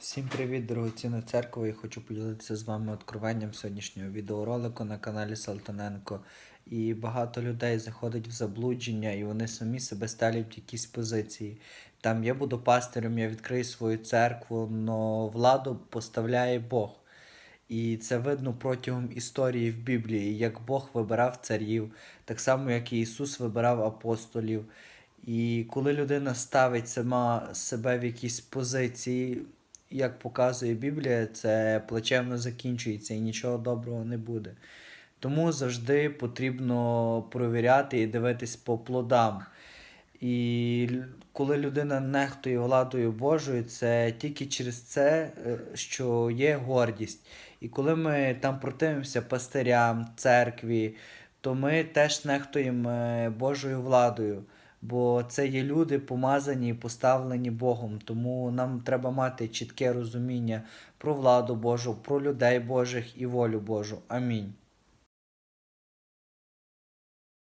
Всім привіт, дорогоцінна церква! Я хочу поділитися з вами откровенням сьогоднішнього відеоролику на каналі Салтаненко. І багато людей заходить в заблудження, і вони самі себе ставлять в якісь позиції. Там я буду пастирем, я відкрию свою церкву, але владу поставляє Бог. І це видно протягом історії в Біблії, як Бог вибирав царів, так само, як і Ісус вибирав апостолів. І коли людина ставить сама себе в якісь позиції, як показує Біблія, це плачевно закінчується і нічого доброго не буде. Тому завжди потрібно провіряти і дивитись по плодам. І коли людина нехтує владою Божою, це тільки через це, е, що є гордість. І коли ми там противимося пастирям, церкві, то ми теж нехтуємо е, Божою владою. Бо це є люди помазані і поставлені Богом. Тому нам треба мати чітке розуміння про владу Божу, про людей Божих і волю Божу. Амінь.